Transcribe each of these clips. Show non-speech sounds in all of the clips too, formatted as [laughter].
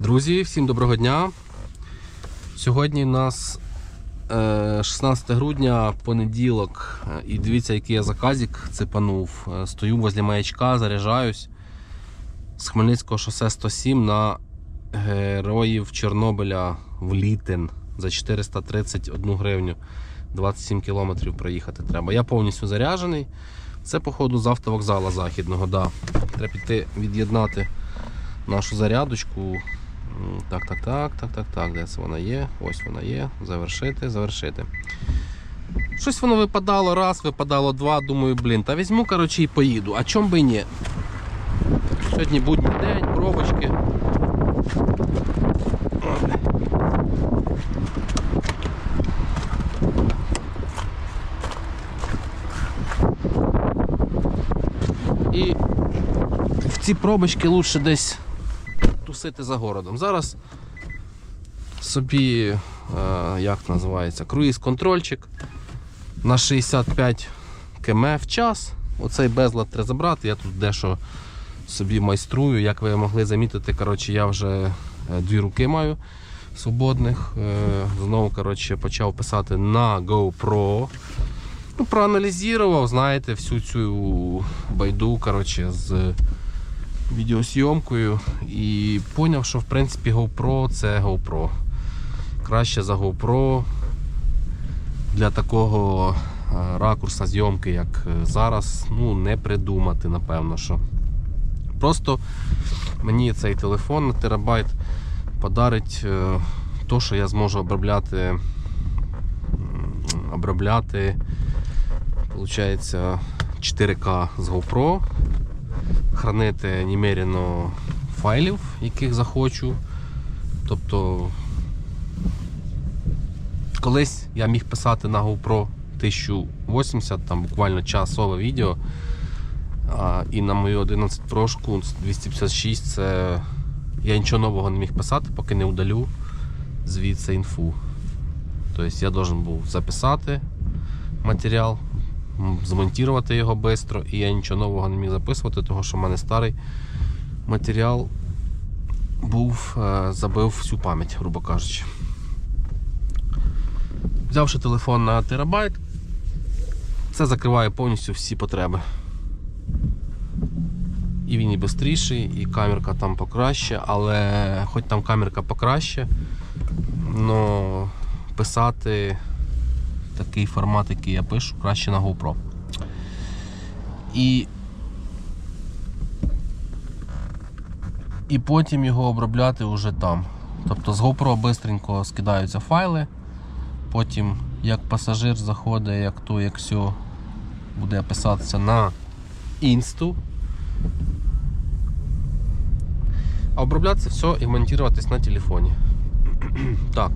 Друзі, всім доброго дня. Сьогодні у нас е, 16 грудня, понеділок. Е, І дивіться, який я заказик цепанув. Е, Стою возле маячка, заряджаюсь з Хмельницького шосе 107 на героїв Чорнобиля в Літин за 431 гривню. 27 кілометрів проїхати треба. Я повністю заряджений. Це, походу, з автовокзала західного. Да. Треба піти від'єднати нашу зарядочку. Так, так, так, так, так, так. Де це вона є? Ось вона є. Завершити, завершити. Щось воно випадало раз, випадало два. Думаю, блін, та візьму, коротше, і поїду. А чом би ні? Сьогодні будній день, пробочки. І в ці пробочки лучше десь тусити за городом. Зараз собі, е, як називається, круїз-контрольчик на 65 км в час. Оцей безлад треба забрати. Я тут дещо собі майструю. Як ви могли замітити, коротше, я вже е, дві руки маю свободних. Е, Знову коротше, почав писати на GoPro. Ну, проаналізував, знаєте, всю цю байду коротше, з відеосйомкою і зрозумів, що в принципі GoPro це GoPro. Краще за GoPro для такого е, ракурса зйомки, як е, зараз, ну, не придумати, напевно, що. Просто мені цей телефон на терабайт подарить е, то, що я зможу обробляти, обробляти Получається 4К з GoPro, хранити немерено файлів, яких захочу. Тобто колись я міг писати на GoPro 1080, там буквально часове відео. І на мою 11 прошку 256 це я нічого нового не міг писати, поки не удалю звідси інфу. Тобто я должен був записати матеріал, змонтувати його швидко, і я нічого нового не міг записувати, тому що в мене старий матеріал був, е, забив всю пам'ять, грубо кажучи. Взявши телефон на терабайт, це закриває повністю всі потреби. І він і швидший, і камерка там покраще, але хоч там камерка покраще, але писати такий формат, який я пишу, краще на GoPro. І і потім його обробляти вже там. Тобто з GoPro швидко скидаються файли. Потім, як пасажир заходить, як то, як все, буде писатися на інсту. А оброблятися все і монтуватись на телефоні. [clears throat] так.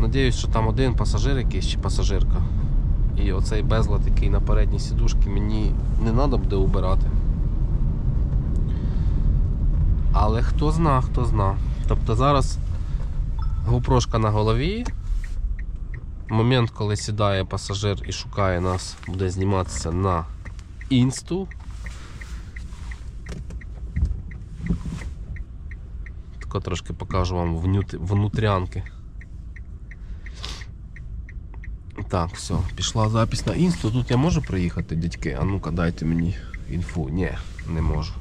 Надіюсь, що там один пасажир якийсь чи пасажирка. І оцей безлад, який на передній сідушці, мені не треба буде убирати. Але хто зна, хто зна. Тобто зараз гупрошка на голові. Момент, коли сідає пасажир і шукає нас, буде зніматися на інсту. Тако трошки покажу вам внут- внутрянки. Так, все, пішла запись на інсту. Тут я можу приїхати, дядьки? А ну-ка дайте мені інфу. Ні, не можу.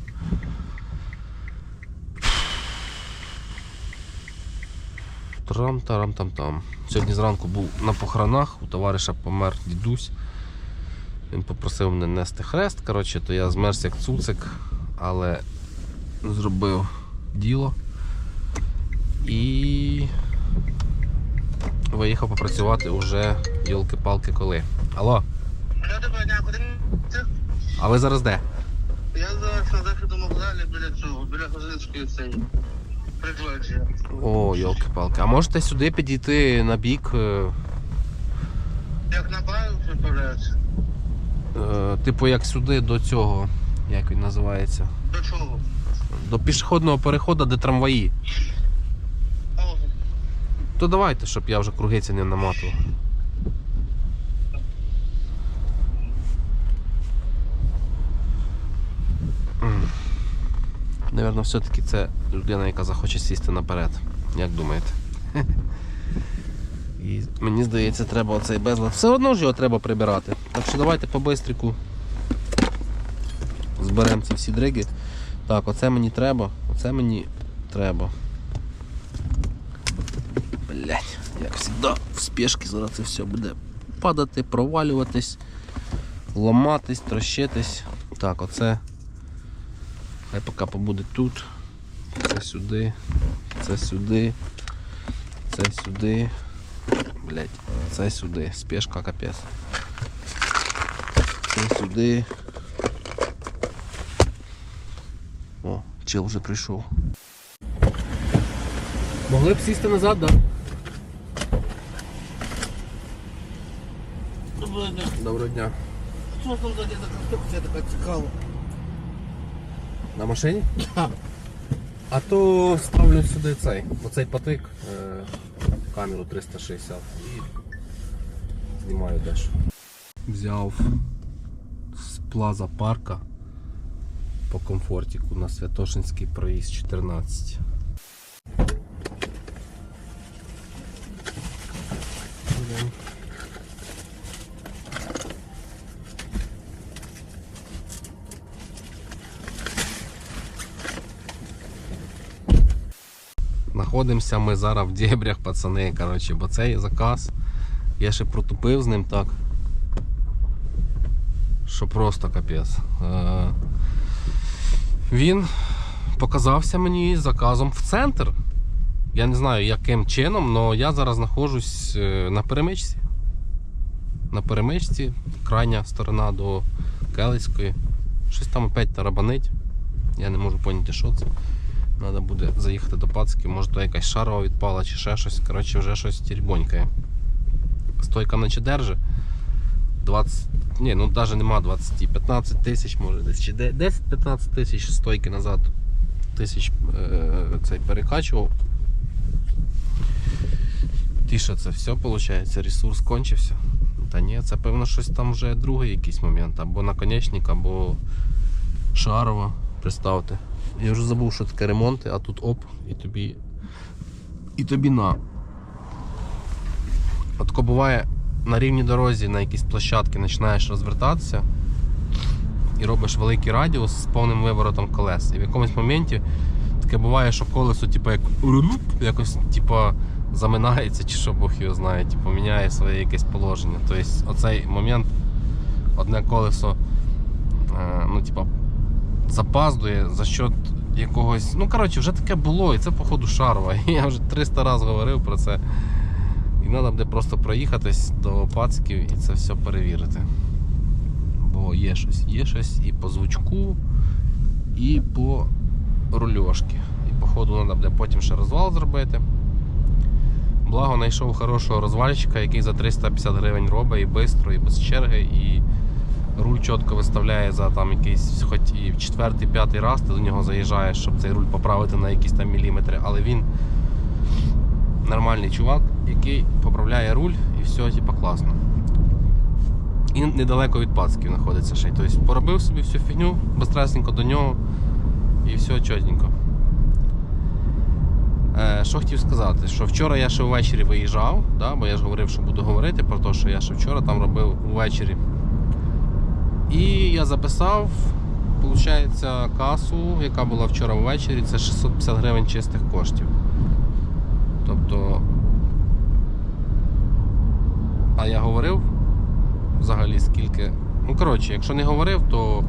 Трам-тарам-там-там. Сьогодні зранку був на похоронах, у товариша помер дідусь. Він попросив мене нести хрест, коротше, то я змерз як цуцик, але зробив діло. І виїхав попрацювати уже йолки-палки коли. Алло, Я доброго дня, куди а ви зараз де? Я зараз на західному вокзалі біля цього, біля Козинської цієї. Приджорджія. О, йолки-палки. А можете сюди підійти на бік, е, Як на бару приправляється? е, типу як сюди до цього, як він називається? До чого? До пішохідного переходу, де трамваї. То давайте, щоб я вже круги ці не наматував. М. Наверно, все-таки це людина, яка захоче сісти наперед. Як думаєте? І мені здається, треба оцей безлад. Все одно ж його треба прибирати. Так що давайте по бистрику зберемо ці всі дриги. Так, оце мені треба, оце мені треба. Блять, як завжди, в спешці зараз це все буде падати, провалюватись, ламатись, трощитись. Так, оце. Хай поки побуде тут. Це сюди, це сюди, це сюди. Блять, це сюди. Спешка капець. Це сюди. О, чел вже прийшов. Могли б сісти назад, так? Да? Доброго дня. Доброго дня. Що там за така конструкція така цікава? На машині? А то ставлю сюди цей, оцей патик, е, камеру 360 і знімаю дещо. Взяв з плаза парка по комфортіку на Святошинський проїзд 14. Знаходимося ми зараз в дебрях, пацани, коротше, бо цей заказ. Я ще протупив з ним так. Що просто капець. Е, Він показався мені заказом в центр. Я не знаю яким чином, але я зараз знаходжусь е, на перемичці. На перемичці, крайня сторона до Келицької. Щось там опять тарабанить. Я не можу поняти, що це. Треба буде заїхати до пацки, може то якась шарова відпала чи ще щось. Коротше, вже щось тірбонькає. Стойка наче держи. 20. Ні, ну навіть нема 20, 15 тисяч може десь. Чи 10-15 тисяч стойки назад тисяч е, цей перекачував. Тише це все виходить, ресурс кончився. Та ні, це певно щось там вже другий якийсь момент. Або наконечник, або шарова. Представте. Я вже забув, що таке ремонти, а тут оп, і тобі. І тобі на. От тако буває на рівній дорозі на якійсь площадці починаєш розвертатися і робиш великий радіус з повним виворотом колес. І в якомусь моменті таке буває, що колесо типу, як якось типу, заминається, чи що Бог його знає, типу, міняє своє якесь положення. Тобто оцей момент одне колесо е, ну, типу, запаздує за счет якогось. Ну, коротше, вже таке було, і це, походу, шарова. І [laughs] я вже 300 разів говорив про це. І треба буде просто проїхатись до пацків і це все перевірити. Бо є щось, є щось і по звучку, і по рульошки. І походу треба буде потім ще розвал зробити. Благо знайшов хорошого розвальщика, який за 350 гривень робить і швидко, і без черги, і руль чітко виставляє за там якийсь, хоч і четвертий, п'ятий раз ти до нього заїжджаєш, щоб цей руль поправити на якісь там міліметри, але він нормальний чувак, який поправляє руль і все, типа, класно. І недалеко від пацків знаходиться ще. Тобто поробив собі всю фігню, безстресненько до нього і все чотненько. Е, що хотів сказати, що вчора я ще ввечері виїжджав, да, бо я ж говорив, що буду говорити про те, що я ще вчора там робив ввечері. І я записав, виходить, касу, яка була вчора ввечері, це 650 гривень чистих коштів. Тобто. А я говорив взагалі скільки. Ну, коротше, якщо не говорив, то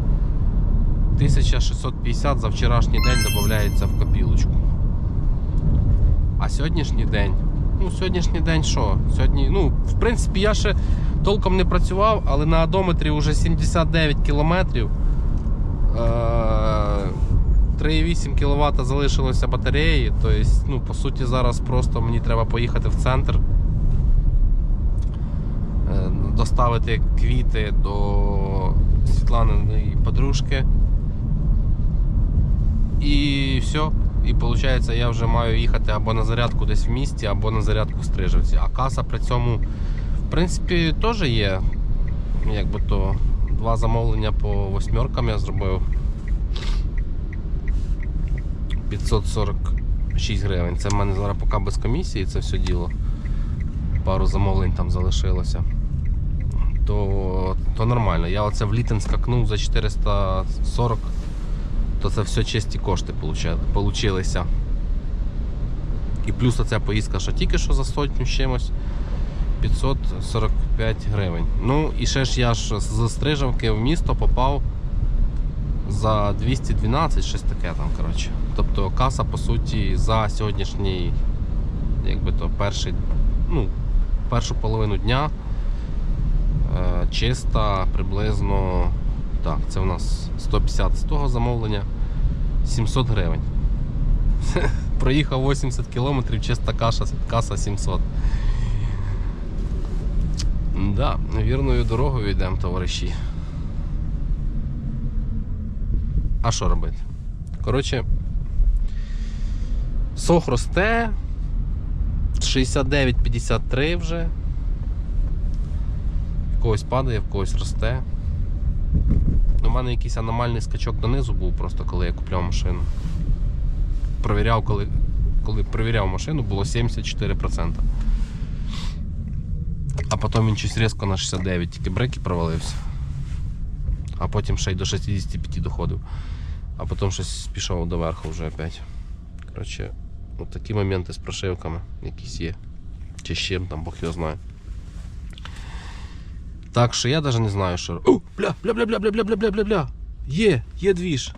1650 за вчорашній день додається в копілочку. А сьогоднішній день. Ну, сьогоднішній день що? Сьогодні, ну, в принципі, я ще толком не працював, але на одометрі вже 79 кілометрів. Е, 3,8 кВт залишилося батареї. Тобто, ну, по суті, зараз просто мені треба поїхати в центр, е, доставити квіти до Світланиної подружки. І все. І виходить, я вже маю їхати або на зарядку десь в місті, або на зарядку в Стрижевці. А каса при цьому, в принципі, теж є. Якби то два замовлення по восьмеркам я зробив. 546 гривень. Це в мене зараз поки без комісії це все діло. Пару замовлень там залишилося. То, то нормально. Я оце в літин скакнув за 440, то це все чисті кошти получилися. І плюс оця поїздка, що тільки що за сотню чимось 545 гривень. Ну і ще ж я ж з Стрижавки в місто попав за 212, щось таке там, коротше. Тобто каса, по суті, за сьогоднішній, якби то перший, ну, першу половину дня е, чиста приблизно. Так, це у нас 150 з того замовлення, 700 гривень. [laughs] Проїхав 80 кілометрів, чиста каша, каса 700. Да, вірною дорогою йдемо, товариші. А що робити? Коротше, сох росте. 69-53 вже. В когось падає, в когось росте. У мене якийсь аномальний скачок донизу був просто коли я купляв машину. Провіряв, коли, коли перевіряв машину, було 74%. А потім він щось різко на 69, тільки бреки провалився. А потім ще й до 65 доходив. А потім щось пішов до верху вже опять. Коротше, от такі моменти з прошивками якісь є. Чи з чим там, Бог його знає. Так що я навіть не знаю, що. О, бля, бля, бля, бля, бля, бля, бля, бля, бля, бля. Є, є двіж.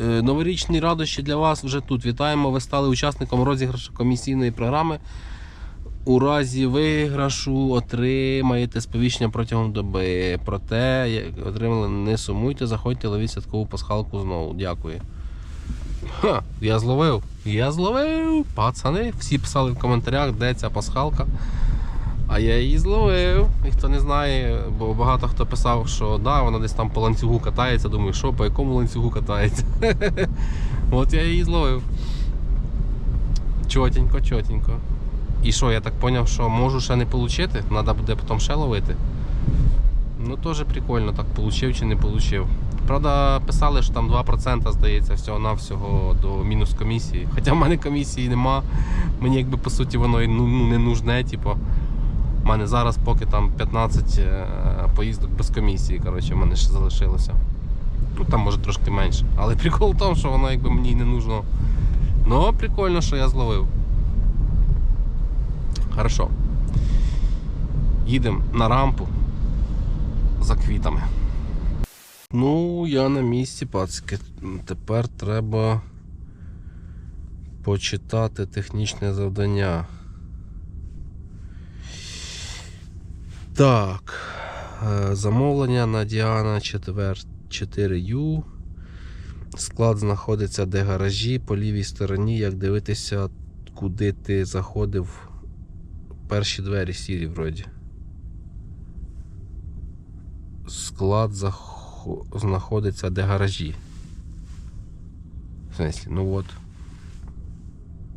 Е, Новорічні радощі для вас вже тут. Вітаємо. Ви стали учасником розіграшу комісійної програми. У разі виграшу отримаєте сповіщення протягом доби. Проте, як отримали, не сумуйте, заходьте, ловіть святкову пасхалку знову. Дякую. Ха, я зловив. Я зловив. Пацани, всі писали в коментарях, де ця пасхалка. А я її зловив. І хто не знає, бо багато хто писав, що да, вона десь там по ланцюгу катається. Думаю, що, по якому ланцюгу катається? [laughs] От я її зловив. Чотенько, чотенько. І що, я так зрозумів, що можу ще не отримати, треба буде потім ще ловити. Ну теж прикольно, так получив чи не получив. Правда, писали, що там 2% здається всього-навсього до мінус комісії. Хоча в мене комісії нема. Мені якби по суті воно і ну, ну, не нужне. Типу. У мене зараз поки там 15 е, поїздок без комісії, коротше, в мене ще залишилося. Ну там може трошки менше. Але прикол в тому, що воно якби мені не нужно. Ну, прикольно, що я зловив. Хорошо. Їдемо на рампу за квітами. Ну, я на місці, пацики. Тепер треба почитати технічне завдання. Так. е, Замовлення на Діана 4U. Склад знаходиться де гаражі, по лівій стороні, як дивитися, куди ти заходив. Перші двері сірі вроді. Склад захо- знаходиться де гаражі. В смысле, ну от.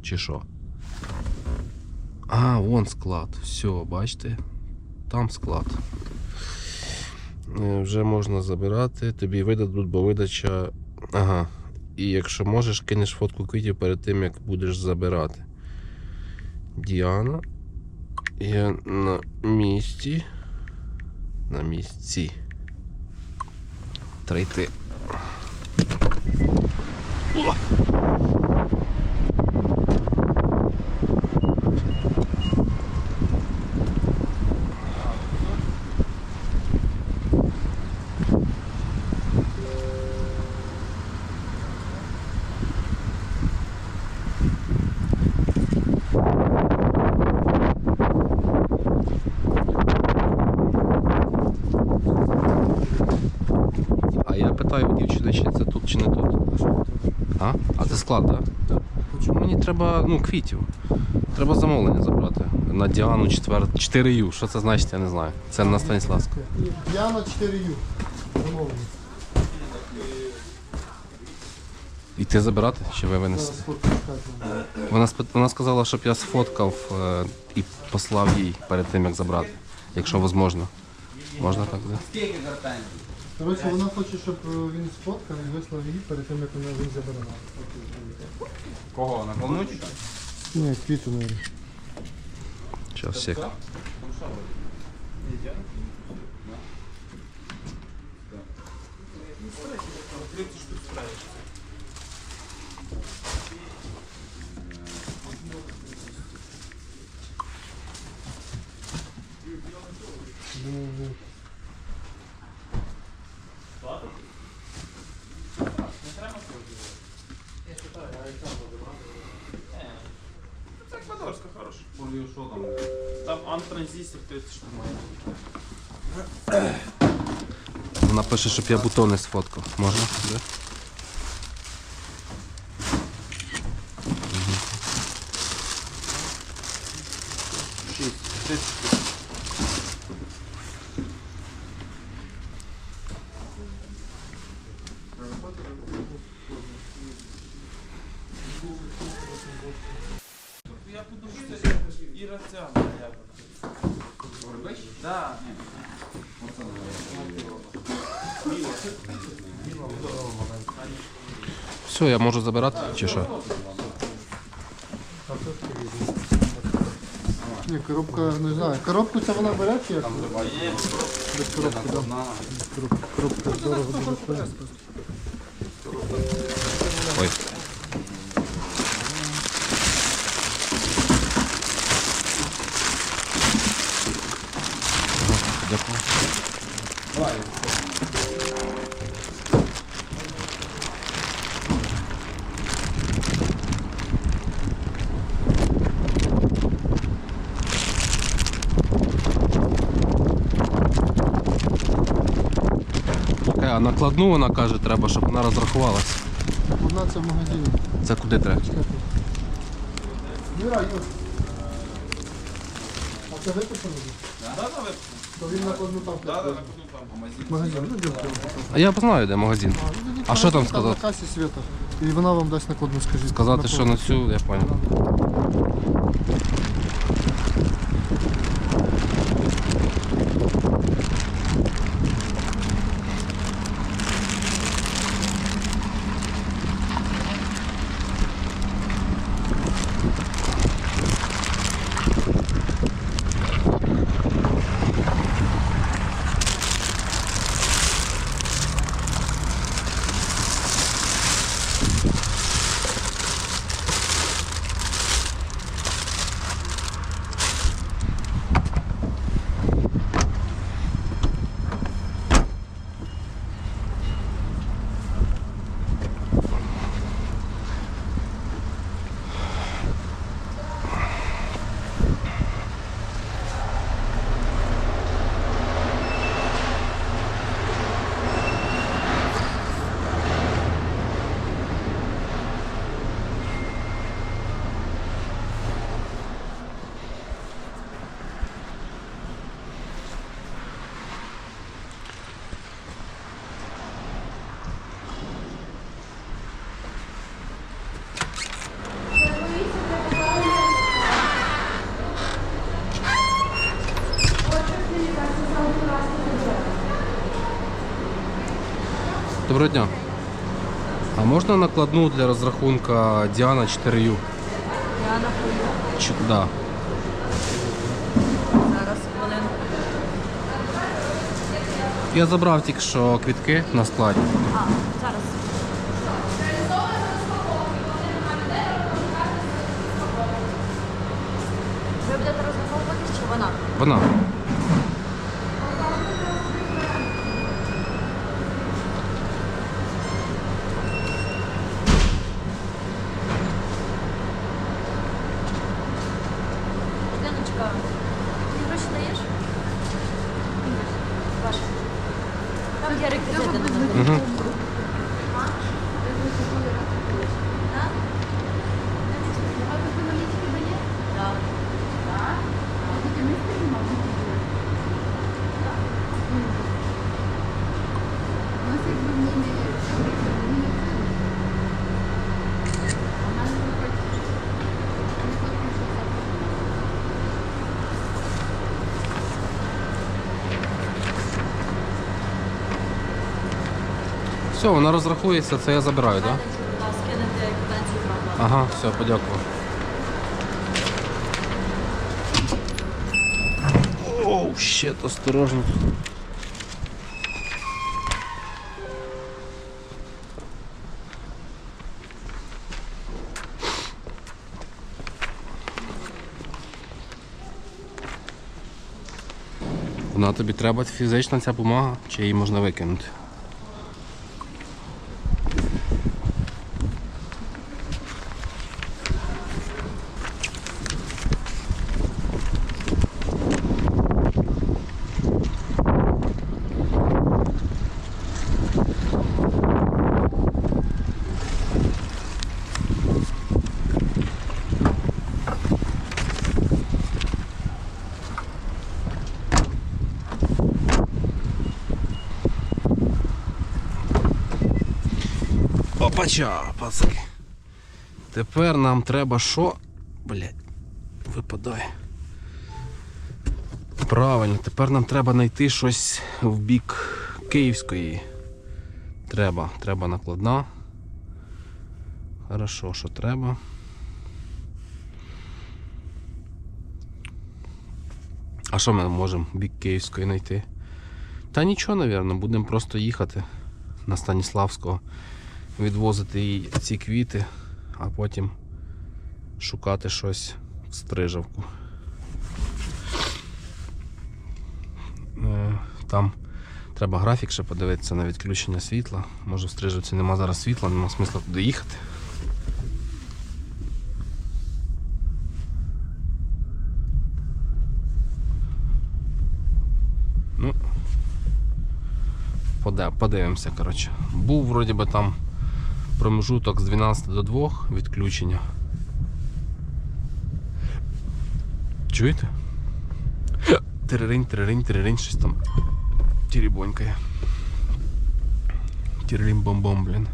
Чи що? А, вон склад. Все, бачите? Там склад. Е, Вже можна забирати, тобі видадуть, бо видача. Ага. І якщо можеш, кинеш фотку квітів перед тим, як будеш забирати. Діана. Я на місці. На місці. Трейти. О! А я питаю в дівчини, чи це тут, чи не тут. А? А це склад, так? Так. Да? Мені треба ну, квітів. Треба замовлення забрати. На Діану 4, 4Ю. Що це значить, я не знаю. Це на Станіславську. Я на 4Ю. Замовлення. І ти забирати? Чи ви скажу. Вона, вона сказала, щоб я сфоткав е, і послав їй перед тим, як забрати. Якщо можливо. Можна так, да? Коротше, вона хоче, щоб е, він сфоткав і вислав її перед тим, як вона він забере. Кого? На полночі? Ні, квіту, мабуть. Зараз всіх. Це Хороша. Що там? Там антранзистор 30 штук. Вона пише, щоб я бутони сфоткав. Можна? Да? Шість. 30 штук. Я подумав, що це Іра ця моя. Горбич? Да. Все, я можу забирати чи що? Ні, коробка, не знаю. Коробку це вона бере чи як? Без коробки, да. Коробка, коробка дорого дуже стоїть. Ой. Ага, Дякую. Накладну вона каже, треба, щоб вона розрахувалась. Одна це в магазині. Це куди треба? Юра, Юр. А це виписано? Да, да, ви- То він накладну там. да, да, на куди там магазин. Магазин, ну дякую. А я знаю, де магазин. А що там сказати? На касі свята. І вона вам дасть накладну, скажіть. Сказати, що на цю, я понял. Доброго дня. А можна накладну для розрахунка Діана 4U? Діана. Чи, да. Зараз хвилинку. Я забрав тільки що квітки на складі. А, зараз. Ви будете розраховуватись чи вона? Вона. Все, вона розрахується, це я забираю, так? Ага, все, подякував. Оу, щет, осторожно. Вона тобі треба фізична ця бумага, чи її можна викинути? Пацаки. Тепер нам треба що? Блять, випадає. Правильно, тепер нам треба знайти щось в бік Київської. Треба, треба накладна. Хорошо, що треба. А що ми можемо в бік Київської знайти? Та нічого, напевно, будемо просто їхати на Станіславського відвозити їй ці квіти, а потім шукати щось в стрижавку. Е, Там треба графік ще подивитися на відключення світла. Може в стрижавці нема зараз світла, нема смисла туди їхати. Ну, подивимося, коротше. Був вроді би там промежуток з 12 до 2 відключення. Чуєте? Тереринь, тереринь, тереринь, щось там тірібонькає. Тірелім бомбом, блін.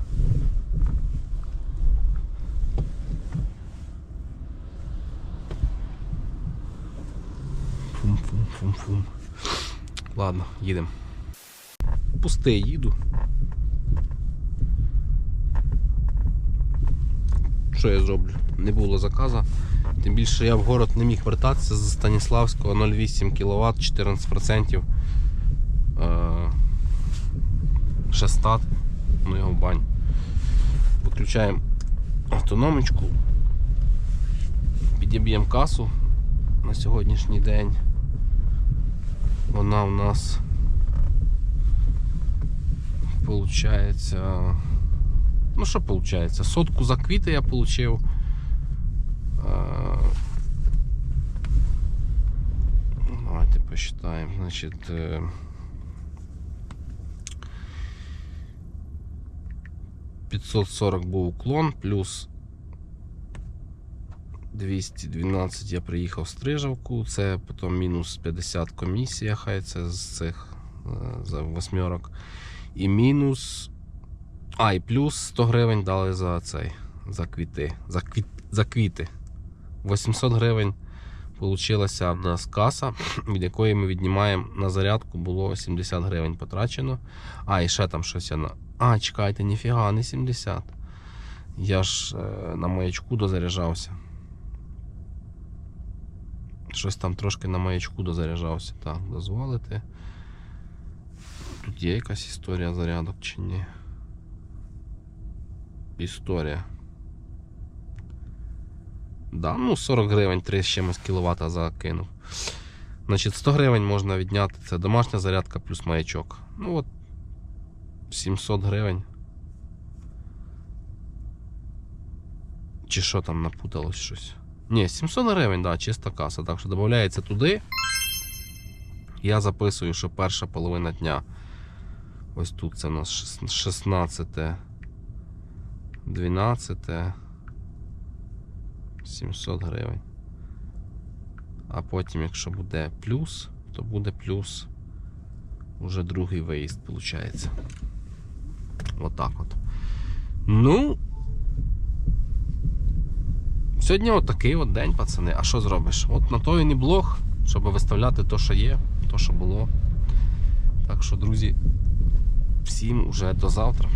Фум-фум-фум-фум. Ладно, їдемо. Пусте їду. Що я зроблю? Не було заказа. Тим більше я в город не міг вертатися з Станіславського 0,8 кВт, 14%. Е, Шестат. Ну його в бань. Виключаємо автономочку. Підіб'ємо касу на сьогоднішній день. Вона у нас получається. Ну що получається? Сотку за квіти я. Е, Давайте посчитаємо. Значить. е, ...540 був уклон, плюс 212 я приїхав в Стрижавку, це потім мінус 50 комісія, хай це з цих е, за восьмерок. І мінус а, і плюс 100 гривень дали за цей, за квіти. За, квіт, за квіти. 800 гривень получилася в нас каса, від якої ми віднімаємо на зарядку, було 70 гривень потрачено. А, і ще там щось я на. А, чекайте, ніфіга, не 70. Я ж е, на маячку дозаряджався. Щось там трошки на маячку дозаряджався. Так, дозволити. Тут є якась історія зарядок чи ні? Історія. Да, ну 40 гривень 3 з чимось кіловата закинув. Значить, 100 гривень можна відняти. Це домашня зарядка плюс маячок. Ну от 700 гривень. Чи що там напуталось щось? Ні, 700 гривень, да, чиста каса. Так що додається туди. Я записую, що перша половина дня. Ось тут це у нас 16. 12 700 гривень. А потім, якщо буде плюс, то буде плюс уже другий виїзд, виходить. Отак от. Ну. Сьогодні от такий от день, пацани. А що зробиш? От на то і не блог, щоб виставляти то, що є, то, що було. Так що, друзі, всім уже до завтра.